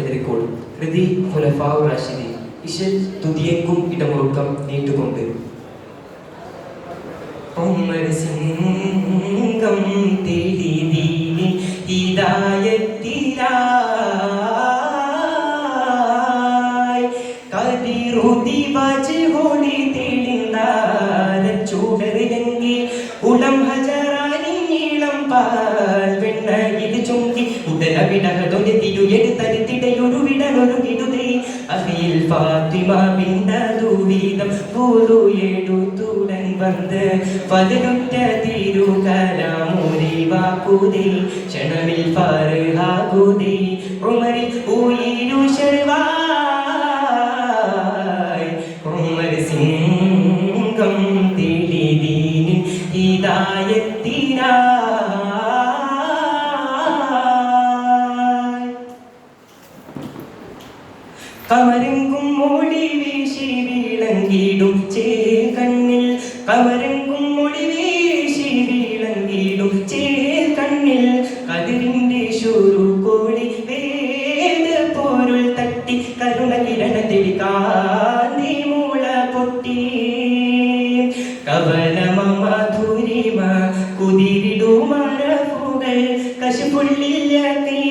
എതിർക്കോൾ ഹൃതി ഹുലഫാവ് റാഷിദി ഇശൽ തുതിയേക്കും ഇടമുറുക്കം നീട്ടുകൊണ്ട്. സിംഗം തേടി ദീനി ഹിദായത്തിലായി കതിറുതി ഹോളി തെളിന്താര ചൂടറിലെങ്കി ഉളം ഹജറാനി നീളം പാൽ വെണ്ണ ഇത് ചുങ്കി ഉടല വിടകതൊരു തിരു എടുത്തരുത്തിടയൊരു വിടലൊരു വിടുതേ അഹിൽ ഫാത്തിമ പിന്നതു വീതം പോലു എടുത്തുടൻ വന്ന് പതിനൊറ്റ തിരുകലാമുരി വാക്കുതേ ക്ഷണമിൽ ഫാറുഹാകുതേ ഉമരിൽ ഉയിരു ശർവായ് ഉമർ സിംഗം തേടി ദീനിൻ ഹിദായത്തിനായി വീളങ്കിടും ചേകണ്ണിൽ കമരങ്കും മൊഴി വീശി വീളങ്കിടും ചേകണ്ണിൽ കതിരിന്റെ ശൂരു കോടി വേദ പോരുൾ തട്ടി കരുണ കിരണത്തിൽ കാന്തി മൂള പൊട്ടി. കവലമ മധുരിമ കുതിരിടുമരവുകൾ കശുപുള്ളില്ല തീനുണർവായ്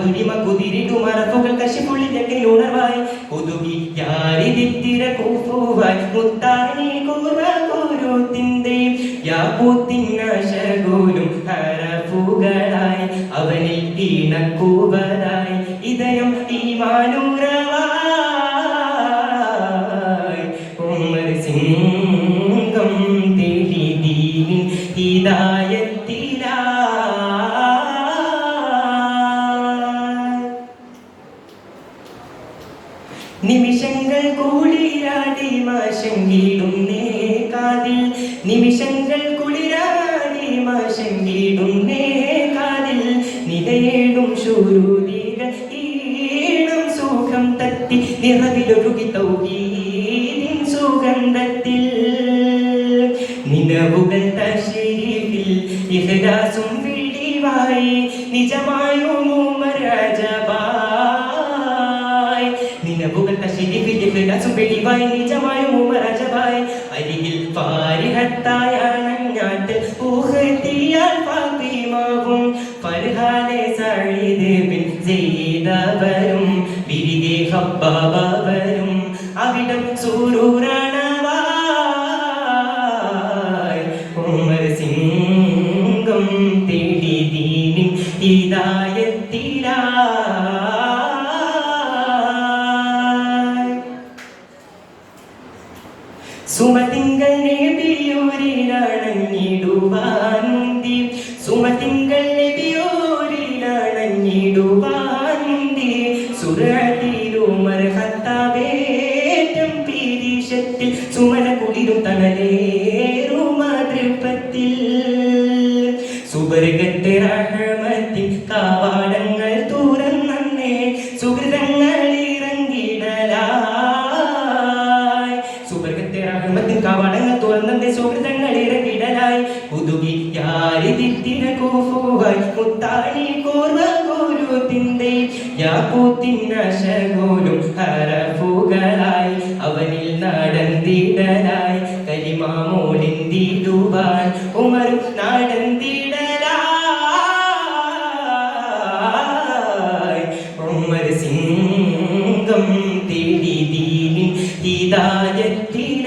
മധുരിമ കുതിരിടുമരവുകൾ കശുപുള്ളിലൊക്കെ ഉണർവായി. ഒതുങ്ങി യാരിതിത്തിര കൂപ്പുവായി മുത്താനി കൂറ കുരുത്തിന്റെ യാപൂത്തിനശകൂലും ഹരഫുകളായി അവനിൽ ഈണക്കൂവരായി ഇതയം ഈമാനൂരവായി ഉമ്മർ സിംഗം തേടി ദീനിൻ നിമിഷങ്ങൾ കുളിരാടി മാശങ്കിടുന്നേ കാതിൽ. നിമിഷങ്ങൾ കുളിരാടി മാശങ്കിടുന്നേ കാതിൽ. നിതയേടും ശൂരൂതികൾ ഈണം സുഖം തട്ടി. നിറവിലൊഴുകി തൗഹീദിൻ സുഗന്ധത്തിൽ നിലവുകൾ തശരീഫിൽ ഇഹ്ലാസും വിളിവായി നിജമായും വിളിവായി നിജമായും ഉമരജബായ് അരികിൽ ഫാരിഹത്തായ അണഞ്ഞാട്ട് ഊഹത്തിയാൽ ഫാത്തിമാവും. ഫർഹാനെ സഈദ് ബിൻ സെയ്ദവരും ബിരികെ ഹബ്ബാബവരും. അവിടം സൂരൂരണവായ് ഉമർ സിംഗം തേടി ദീനിൻ ഹിദായത്തിലായി സുമതിങ്കൾ നബിയോരിലണഞ്ഞിടുവാൻ സുമതിങ്കൾ നബിയോരിലണഞ്ഞിടുവാൻ മുന്തി മർഹത്താവേറ്റം ഹത്താവേറ്റം പീരീഷത്തിൽ സുമന കുളിരും തണലേറും മാതൃപ്പത്തിൽ സുബർഗത്തെ റഹമത്തിൻ കാവാടങ്ങൾ തുറന്നേ സുഹൃതങ്ങൾ ഇറങ്ങിടലായി പുതുകി യാരിതിത്തിന കൂഫുവായി മുത്താണി കോർവ ഗുരുത്തിന്റെ യാക്കൂത്തിനശകോലും ഹരഫുകളായി. അവനിൽ നടന്തിടലായി കലിമാമോളിന്തിടുവാൻ ഉമരും നടന്തിടലായി ഉമർ സിംഗം തേടി ദീനിൻ ഹിദായത്തിലായി